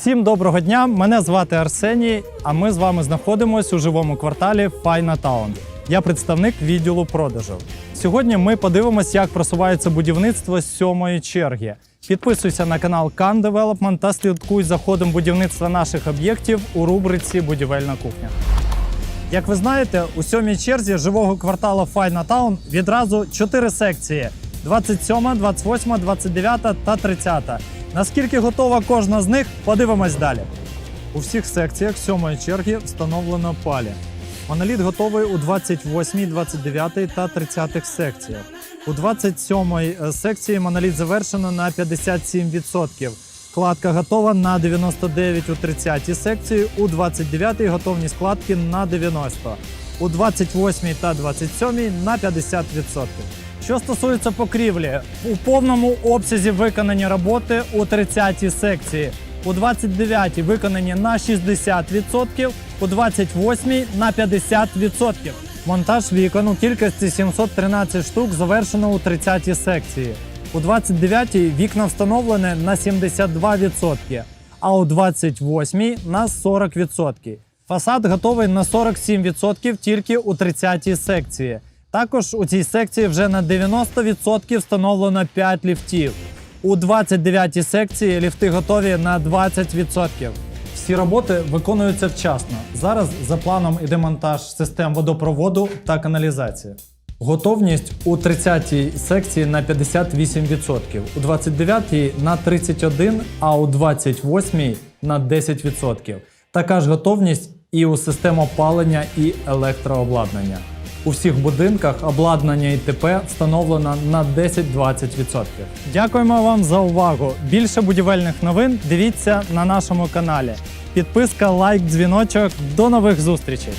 Всім доброго дня! Мене звати Арсеній, а ми з вами знаходимося у живому кварталі Файна Таун. Я представник відділу продажу. Сьогодні ми подивимось, як просувається будівництво сьомої черги. Підписуйся на канал Can Development та слідкуй за ходом будівництва наших об'єктів у рубриці Будівельна кухня. Як ви знаєте, у сьомій черзі живого кварталу Файна Таун відразу чотири секції: 27, 28, 29 та 30. Наскільки готова кожна з них, подивимось далі. У всіх секціях сьомої черги встановлено палі. Моноліт готовий у 28, 29 та 30 секціях. У 27 е, секції моноліт завершено на 57%. Кладка готова на 99 у 30 секції, у 29 готовність кладки на 90, у 28 та 27 на 50%. Що стосується покрівлі, у повному обсязі виконані роботи у 30 секції, у 29 виконані на 60%, у 28 на 50%. Монтаж вікон у кількості 713 штук завершено у 30 секції. У 29-й вікна встановлені на 72%, а у 28-й на 40%. Фасад готовий на 47% тільки у 30-й секції. Також у цій секції вже на 90% встановлено 5 ліфтів. У 29-й секції ліфти готові на 20%. Всі роботи виконуються вчасно. Зараз за планом іде монтаж систем водопроводу та каналізації. Готовність у 30-й секції на 58%, у 29-й на 31%, а у 28-й на 10%. Така ж готовність і у систем опалення і електрообладнання. У всіх будинках обладнання ІТП встановлено на 10-20%. Дякуємо вам за увагу. Більше будівельних новин дивіться на нашому каналі. Підписка, лайк, дзвіночок. До нових зустрічей!